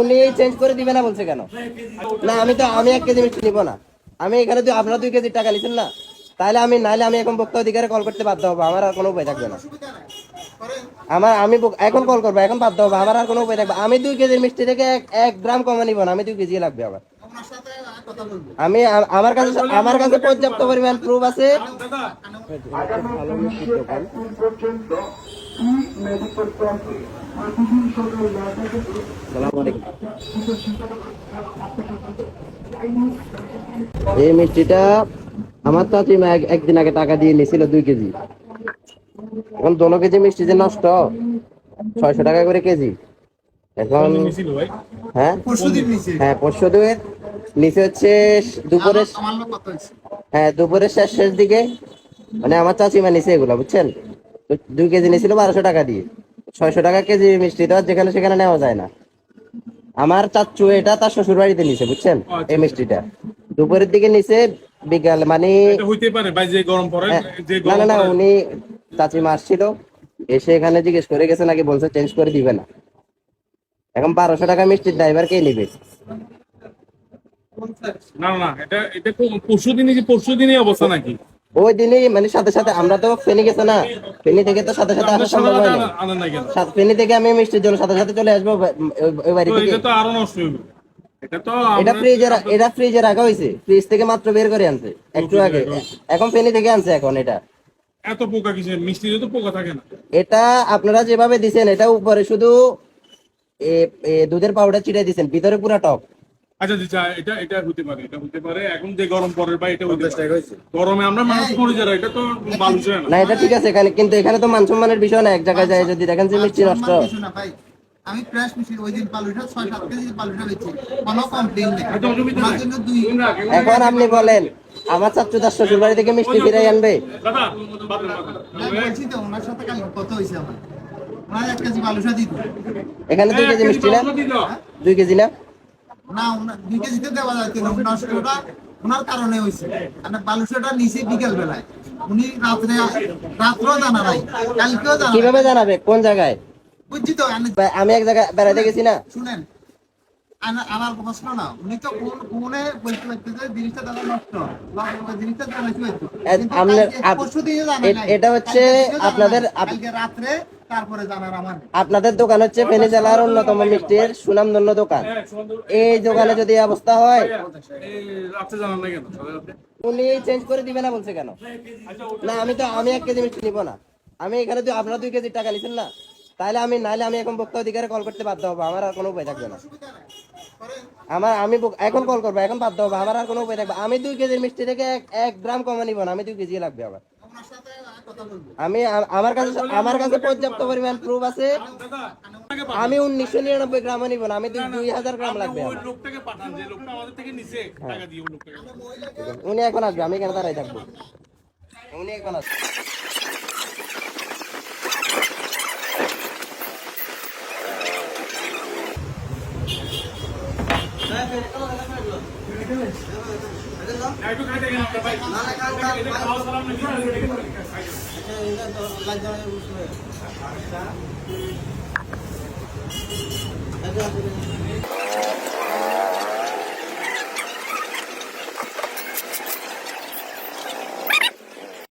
উনি চেঞ্জ করে দিবে না বলছে কেন? না আমি তো আমি এক কেজি মিষ্টি নিব না। আমি এখানে তো আপনারা দুই কেজি টাকা নিচ্ছেন না? তাহলে আমি নাহলে আমি এখন ভোক্তা অধিকারে কল করতে বাধ্য হব আমার আর কোনো উপায় থাকবে না। আমার আমি এখন কল করব এখন বাধ্য হব আমার আর কোনো উপায় থাকবে আমি দুই কেজির মিষ্টি থেকে এক এক গ্রাম কমে নিব না আমি দুই কেজি লাগবে আমার। আমি আমার কাছে আমার কাছে পর্যাপ্ত পরিমাণ প্রুফ আছে। এই মিষ্টিটা আমার চাচিমা এক- একদিন আগে টাকা দিয়ে নিয়েছিল দুই কেজি। এখন দোনো কেজি মিষ্টি যে নষ্ট ছয়শো টাকা করে কেজি। এখন হ্যাঁ? হ্যাঁ পরশু দুয়ের নিচে হচ্ছে দুপুরে আমার লোক কত হয়েছে? হ্যাঁ দুপুরের শেষ শেষ দিকে। মানে আমার চাচিমা নিছে এগুলো বুঝছেন? দুই কেজি নিয়েছিল বারোশো টাকা দিয়ে। ছয়শো টাকা কেজি মিষ্টি তো যেখানে সেখানে নেওয়া যায় না। আমার চাচ্চু এটা তার শ্বশুর বাড়িতে নিছে বুঝছেন? এই মিষ্টিটা। দুপুরের দিকে নিছে বিকাল মানে হইতে পারে ভাই যে গরম পড়ে হ্যাঁ, না না না উনি চাচিমা আসছিল এসে এখানে জিজ্ঞেস করে গেছে নাকি বলছে চেঞ্জ করে দিবে না। এখন বারোশো টাকা মিষ্টির ড্রাইভার কে নিবে? না না এটা এটা পরশু দিনই যে পরশু দিনই অবস্থা নাকি? ওই দিনই মানে সাথে সাথে আমরা তো ফেনি গেছে না। ফেনি থেকে তো সাথে সাথে আসা সম্ভব হয় না। ফেনী থেকে আমি মিষ্টির জন্য সাথে সাথে চলে আসব ওই- বাড়ি থেকে। এটা তো আরও নষ্ট হইবে এটা তো এটা ফ্রিজে এটা ফ্রিজে রাখা হয়েছে। ফ্রিজ থেকে মাত্র বের করে আনছে একটু আগে। এখন ফেনী থেকে আনছে এখন এটা। এত পোকা কিসের? মিষ্টিতে তো পোকা থাকে না। এটা আপনারা যেভাবে দিছেন এটা উপরে শুধু দুধের পাউডার ছিটাই দিছেন ভিতরে পুরো টক। আচ্ছা আচ্ছা এটা এটা হতে পারে এটা হতে পারে। এখন যে গরম পড়ে বা এটা হতে পারে। গরমে আমরা মানুষ মরে যারা এটা তো হয় না। না এটা ঠিক আছে এখানে কিন্তু এখানে তো মান সম্মানের বিষয় না এক জায়গায় যায় যদি দেখেন যে মিষ্টি নষ্ট। আমি ওই দিন পালুটা কেজি পালুটা বেচি। কোনো নেই। দুই এখন আপনি বলেন আমার তার শ্বশুর বাড়ি থেকে মিষ্টি ফিরাই আনবে? দাদা বাদ দেন, বাদ দেন। আমি বলছি তো ওনার সাথে কাল কত হয়েছে আমার। ওনার এক কেজি বালুসা দিত এখানে দুই কেজি মিষ্টি না দুই কেজি না? না ওনার দুই কেজিতে দেওয়া যাচ্ছে না। ওনার ওনার কারণে হয়েছে। মানে বালুসাটা নিচে বিকেল বেলায় উনি রাত্রে রাত্রেও জানা নাই কালকেও জানা কীভাবে জানাবে? কোন জায়গায়? বুঝছি তো আমি- এক জায়গায় বেড়াতে গেছি না? শুনেন। আমার প্রশ্ন না। উনি তো কোন কোনে বলতে পারতে যে জিনিসটা দাদা নষ্ট। জিনিসটা জানা কি হইতো। এ- কিন্তু আপনার- কালকে আপ- পরশু দিনে জানা এ- নাই। এটা হচ্ছে আপনাদের- রাত্রে আপনাদের দোকান হচ্ছে ফেনী জেলার অন্যতম মিষ্টির সুনামধন্য দোকান। এই দোকানে যদি অবস্থা হয়? উনি চেঞ্জ করে দিবে না বলছে কেন? না, আমি তো, আমি এক কেজি মিষ্টি নিব না। আমি এখানে আপনারা দুই কেজি টাকা নিচ্ছেন না। তাহলে আমি নাহলে আমি এখন ভোক্তা অধিকারে কল করতে বাধ্য হব, আমার আর কোনো উপায় থাকবে না। আমার, আমি এখন কল করব, এখন বাধ্য হব, আমার আর কোনো উপায় থাকবে আমি দুই কেজির মিষ্টি থেকে এক গ্রাম কমে নিব না, আমি দুই কেজি লাগবে আমার। আমি আমার কাছে আমার কাছে পর্যাপ্ত পরিমাণ প্রুফ আছে। আমি উনিশশো নিরানব্বই গ্রামও নিব না আমি দুই দুই হাজার গ্রাম লাগবে ওই আমার। লোকটাকে পাঠান যে লোকটা আমাদের থেকে নিচে টাকা দিয়ে ওই লোকটাকে। উনি এখন আসবে আমি এখানে দাঁড়াই থাকব। উনি এখন আসবে। একটু খাইতে গেলাম ভাই। এটা খাওয়া সালাম নাকি আচ্ছা